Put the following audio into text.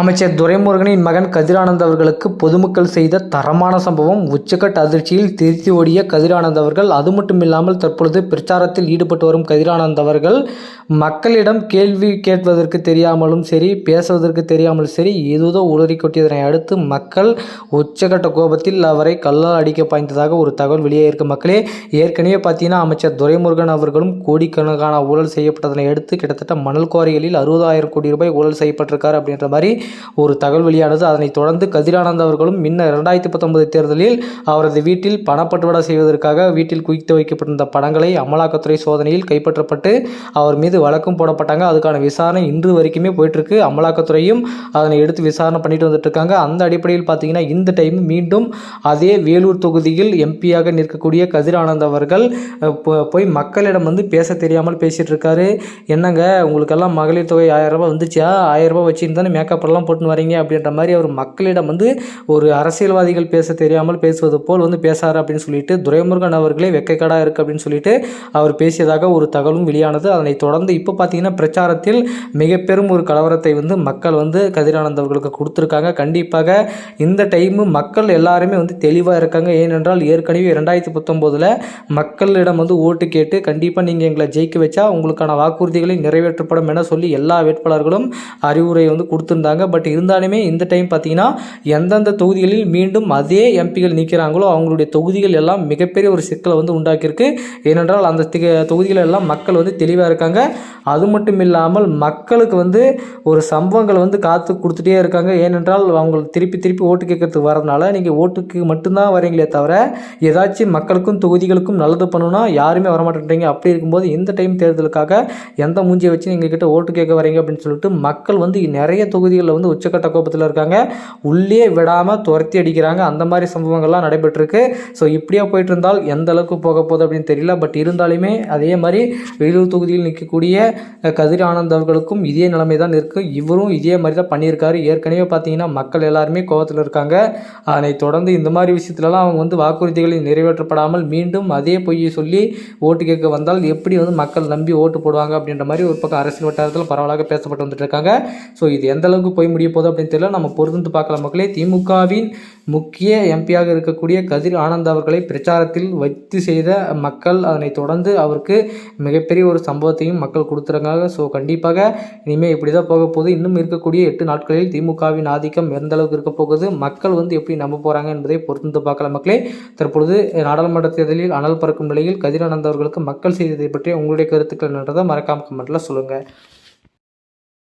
அமைச்சர் துரைமுருகனின் மகன் கதிரானந்த் அவர்களுக்கு பொதுமக்கள் செய்த தரமான சம்பவம் உச்சக்கட்ட அதிர்ச்சியில் திருத்தி ஓடிய கதிரானந்த் அவர்கள். அது மட்டும் இல்லாமல் தற்பொழுது பிரச்சாரத்தில் ஈடுபட்டு வரும் கதிரானந்த் அவர்கள் மக்களிடம் கேள்வி கேட்பதற்கு தெரியாமலும் சரி பேசுவதற்கு தெரியாமலும் சரி ஏதோ உளறி கொட்டியதனை அடுத்து மக்கள் உச்சக்கட்ட கோபத்தில் அவரை கல்லால் அடிக்க பாய்ந்ததாக ஒரு தகவல் வெளியே இருக்கு. மக்களே ஏற்கனவே பார்த்தீங்கன்னா அமைச்சர் துரைமுருகன் அவர்களும் கோடிக்கணக்கான ஊழல் செய்யப்பட்டதனை அடுத்து கிட்டத்தட்ட மணல் குவாரிகளில் அறுபதாயிரம் கோடி ரூபாய் ஊழல் செய்யப்பட்டிருக்கார் அப்படின்ற மாதிரி ஒரு தகவல் வெளியானது. அதனைத் தொடர்ந்து கதிரானந்த் அவர்களும் முன்ன இரண்டாயிரத்தி பத்தொன்பது தேர்தலில் அவரது வீட்டில் பணப்பட்டுவாடா செய்வதற்காக வீட்டில் குவித்து வைக்கப்பட்டிருந்த பணங்களை அமலாக்கத்துறை சோதனையில் கைப்பற்றப்பட்டு அவர் மீது வழக்கும் போடப்பட்டாங்க. அதுக்கான விசாரணை இன்று வரைக்குமே போயிட்டுருக்கு. அமலாக்கத்துறையும் அதனை எடுத்து விசாரணை பண்ணிட்டு வந்துட்டு இருக்காங்க அந்த அடிப்படையில் பார்த்தீங்கன்னா இந்த டைம் மீண்டும் அதே வேலூர் தொகுதியில் எம்பியாக நிற்கக்கூடிய கதிரானந்த் அவர்கள் போய் மக்களிடம் வந்து பேச தெரியாமல் பேசிகிட்டு இருக்காரு என்னங்க உங்களுக்கெல்லாம் மகளிர் தொகை ஆயிரம் ரூபாய் வந்துச்சா ஆயிரம் ரூபாய் வச்சுன்னு தானே மேக்கப் அப்படிலாம் போட்டுன்னு வரீங்க அப்படின்ற மாதிரி அவர் மக்களிடம் வந்து ஒரு அரசியல்வாதிகள் பேச தெரியாமல் பேசுவது போல் வந்து பேசாரு அப்படின்னு சொல்லிட்டு துரைமுருகன் அவர்களே வெக்கைக்கடா இருக்குது அப்படின்னு சொல்லிட்டு அவர் பேசியதாக ஒரு தகவலும் வெளியானது. அதனை தொடர்ந்து இப்போ பார்த்தீங்கன்னா பிரச்சாரத்தில் மிக பெரும் ஒரு கலவரத்தை வந்து மக்கள் வந்து கதிரானந்த் அவர்களுக்கு கொடுத்துருக்காங்க. கண்டிப்பாக இந்த டைமு மக்கள் எல்லாருமே வந்து தெளிவாக இருக்காங்க. ஏனென்றால் ஏற்கனவே ரெண்டாயிரத்தி பத்தொம்போதில் மக்களிடம் வந்து ஓட்டு கேட்டு கண்டிப்பாக நீங்கள் எங்களை ஜெயிக்க வச்சா உங்களுக்கான வாக்குறுதிகளை நிறைவேற்றப்படும் என சொல்லி எல்லா வேட்பாளர்களும் அறிவுரை வந்து கொடுத்துருந்தாங்க. பட் இருந்தாலுமே இந்த டைம் பார்த்தீங்கன்னா எந்தெந்த தொகுதிகளில் மீண்டும் அதே எம்பிகள் நிற்கிறாங்களோ அவங்களுடைய தொகுதிகள் எல்லாம் மிகப்பெரிய ஒரு சிக்கலை வந்து உண்டாக்கியிருக்கு. ஏனென்றால் அந்த தொகுதிகள் எல்லாம் மக்கள் வந்து தெளிவாக இருக்காங்க. அது மட்டும் இல்லாமல் மக்களுக்கு வந்து ஒரு சம்பவங்கள் வந்து காத்து கொடுத்துட்டே இருக்காங்க. ஏனென்றால் அவங்க திருப்பி திருப்பி ஓட்டு கேட்கறதுக்கு வரதுனால நீங்கள் ஓட்டுக்கு மட்டும்தான் வரீங்களே தவிர ஏதாச்சும் மக்களுக்கும் தொகுதிகளுக்கும் நல்லது பண்ணணும்னா யாருமே வரமாட்டேன்றீங்க. அப்படி இருக்கும்போது இந்த டைம் தேர்தலுக்காக எந்த மூஞ்சியை வச்சு நீங்கள் கிட்ட ஓட்டு கேட்க வரீங்க அப்படின்னு சொல்லிட்டு மக்கள் வந்து நிறைய தொகுதிகள் தொகுதிகளில் வந்து உச்சக்கட்ட கோபத்தில் இருக்காங்க. உள்ளே விடாமல் துரத்தி அடிக்கிறாங்க. அந்த மாதிரி சம்பவங்கள்லாம் நடைபெற்றிருக்கு. ஸோ இப்படியே போயிட்டு இருந்தால் எந்த அளவுக்கு போக போகுது அப்படின்னு தெரியல. பட் இருந்தாலுமே அதே மாதிரி வேலூர் தொகுதியில் நிற்கக்கூடிய கதிர் ஆனந்த் அவர்களுக்கும் இதே நிலைமை தான் இருக்குது இவரும் இதே மாதிரி தான் பண்ணியிருக்காரு. ஏற்கனவே பார்த்தீங்கன்னா மக்கள் எல்லாருமே கோபத்தில் இருக்காங்க. அதனை தொடர்ந்து இந்த மாதிரி விஷயத்துலலாம் அவங்க வந்து வாக்குறுதிகளை நிறைவேற்றப்படாமல் மீண்டும் அதே பொய்யை சொல்லி ஓட்டு கேட்க வந்தால் எப்படி வந்து மக்கள் நம்பி ஓட்டு போடுவாங்க அப்படின்ற மாதிரி ஒரு பக்கம் அரசியல் வட்டாரத்தில் பரவலாக பேசப்பட்டு வந்துட்டு இருக்காங்க. ஸோ இது எந்த அளவுக்கு போய் முடிய போகுது அப்படின்னு தெரியல. நம்ம பொறுத்து பார்க்கலாம் மக்களே. திமுகவின் முக்கிய எம்பியாக இருக்கக்கூடிய கதிர் ஆனந்த் அவர்களை பிரச்சாரத்தில் வைத்து செய்த மக்கள் அதனை தொடர்ந்து அவருக்கு மிகப்பெரிய ஒரு சம்பவத்தையும் மக்கள் கொடுத்துருக்காங்க. ஸோ கண்டிப்பாக இனிமேல் இப்படி தான் போக போகுது. இன்னும் இருக்கக்கூடிய எட்டு நாட்களில் திமுகவின் ஆதிக்கம் எந்த அளவுக்கு இருக்க போகுது? மக்கள் வந்து எப்படி நம்ப போகிறாங்க என்பதை பொறுத்து பார்க்கலாம் மக்களே. தற்பொழுது நாடாளுமன்ற தேர்தலில் அனல் பறக்கும் நிலையில் கதிர் ஆனந்த் அவர்களுக்கு மக்கள் செய்ததை பற்றி உங்களுடைய கருத்துக்கள் என்றதை மறக்காம கமெண்ட்டில் சொல்லுங்கள்